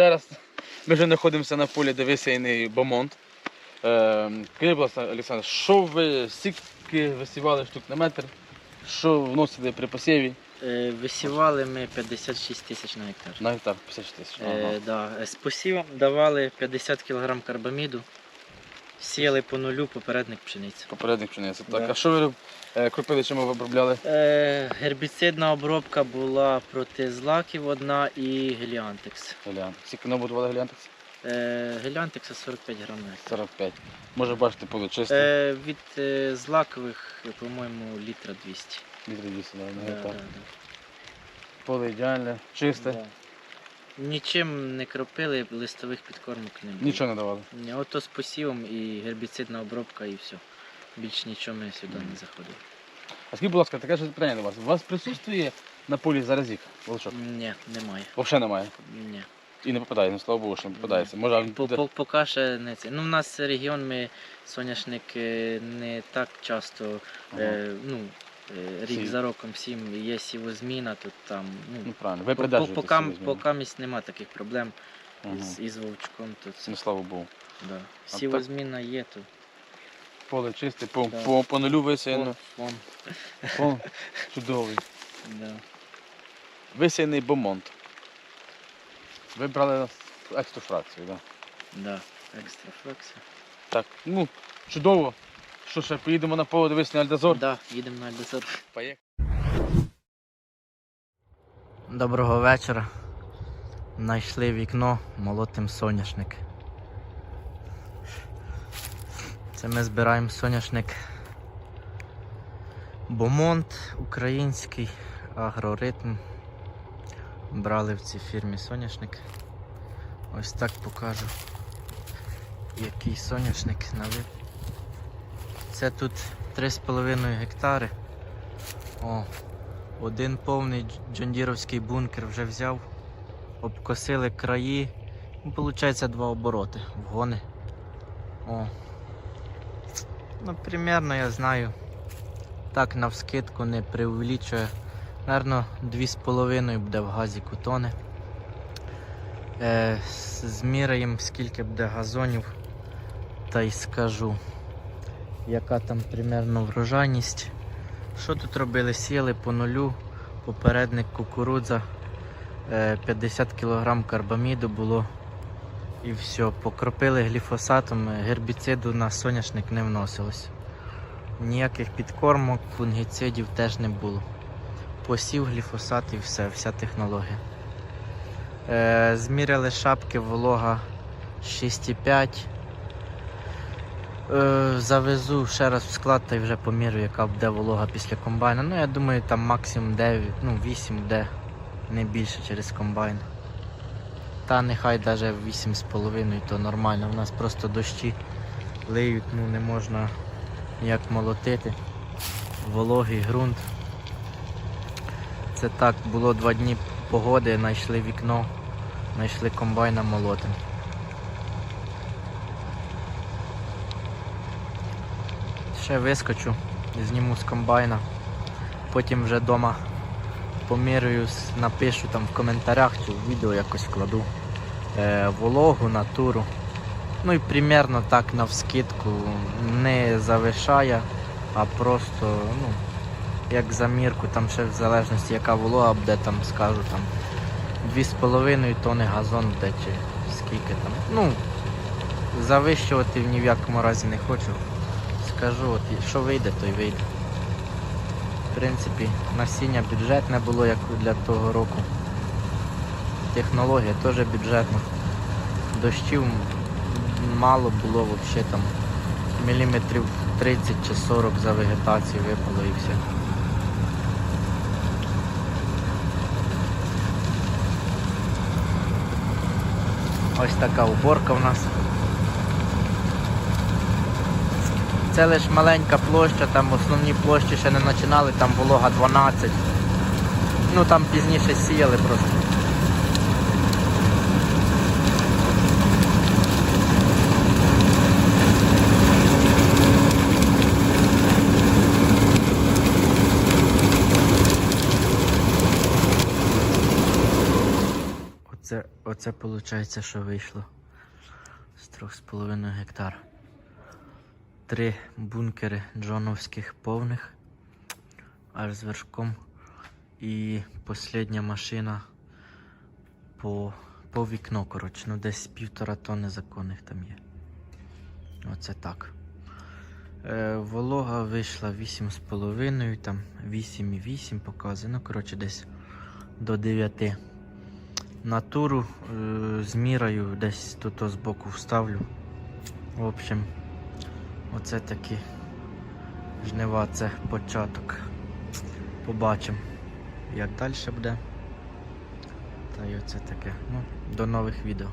Ще раз. Ми вже знаходимося на полі, де висіяний бомонт. Е, Скажіть, будь ласка, Олександр, що ви стільки висівали штук на метр? Що вносили при посіві Е, Висівали ми 56 тисяч на гектар. на гектар 56 тисяч? Ага. Е, да. З посівом давали 50 кг карбаміду, сіяли по нулю попередник пшениці. Попередник пшениці. Так, Да. а що ви е, кропили, чим ви обробляли? Е, гербіцидна обробка була проти злаків одна і геліантекс. Геліан. Скільки набудували геліантекс? Е, геліантекса 45 грам 45. Може бачите, поле чисте. Е, від е, злакових, по-моєму, літра 200. Літри 200 да, Да, гектар. да, да. Поле ідеальне, чисте. Да. Нічим не кропили, листових підкормок не було. Нічого не давали. Ні, ото з посівом і гербіцидна обробка і все. Більш нічого ми сюди не заходили. А скажіть, будь ласка, таке ж питання до вас. У вас присутствує на полі зараз їх волочок? Ні, немає. Взагалі немає. Ні. І не попадає, ну слава Богу, що не попадається. Може, По, по, поки ще не це. Ну, в нас регіон, ми соняшник е, не так часто, Ага. е, ну, рік Сів. за роком сім є сівозміна, то там, Ну ну, правильно, ви по, по, придержуєтеся. поки, цієї поки місць нема таких проблем Ага. із, із вовчком, то це, Ну слава Богу. да. так- Сівозміна є, то Поле чисте, по, Да. по, по нулю висіяно. фон, Фон чудовий. да. Висіяний бомонт. Ви брали екстра фракцію, так? Да? Да. Екстра фракція. Так, ну, чудово. Що ще, поїдемо на поле дивись на Альдазор? Да, їдемо на Альдозор. Поїхали. Доброго вечора. Знайшли вікно, молотим соняшник. Це ми збираємо соняшник Бомонт, український агроритм. Брали в цій фірмі соняшник. Ось так покажу, який соняшник на вид. Це тут 3,5 гектари. О, один повний джондіровський бункер вже взяв, обкосили краї. Ну, Получається два обороти вгони. О. Ну, примерно я знаю. Так навскидку не преувеличує. Наверно, 2,5 буде в газі кутони. Е, зміряємо, скільки буде газонів, та й скажу, яка там примерно врожайність. Що тут робили? Сіяли по нулю, попередник кукурудза, е, 50 кг карбаміду було і все. Покропили гліфосатом, е, гербіциду на соняшник не вносилось. Ніяких підкормок, фунгіцидів теж не було. Посів гліфосат і все, вся технологія. Е, зміряли шапки, волога 6,5. Е, завезу ще раз в склад та й вже помірю, яка буде волога після комбайна. Ну, я думаю, там максимум 9, ну 8 буде, не більше через комбайн. Та нехай навіть 8,5 то нормально. У нас просто дощі лиють, ну не можна ніяк молотити. Вологий ґрунт. Це так, було два дні погоди, знайшли вікно, знайшли комбайна молотим. Ще вискочу, зніму з комбайна. Потім вже вдома помірюю, напишу там в коментарях чи відео якось вкладу е, вологу, натуру. Ну і примерно так навскидку не завишає, а просто ну, як замірку, там ще в залежності яка волога буде, там скажу там 2,5 тонни газон буде чи скільки там. Ну, завищувати ні в якому разі не хочу. Скажу, от що вийде, то й вийде. В принципі, насіння бюджетне було, як для того року. Технологія теж бюджетна. Дощів мало було взагалі там міліметрів 30 чи 40 за вегетацію випало і все. Ось така уборка в нас. Це лише маленька площа, там основні площі ще не починали, там волога 12. Ну там пізніше сіяли просто. Оце, оце виходить, що вийшло з 3,5 гектар. Три бункери джоновських повних, аж з вершком. І остання машина по, по вікно, коротше, ну десь півтора тонни законних там є. Оце так. Е, волога вийшла 8,5, там 8,8 показує, ну коротше десь до 9. Натуру е, з мірою десь тут з боку вставлю. В общем, оце такі жнива, це початок. Побачимо, як далі буде. Та й оце таке. Ну, до нових відео.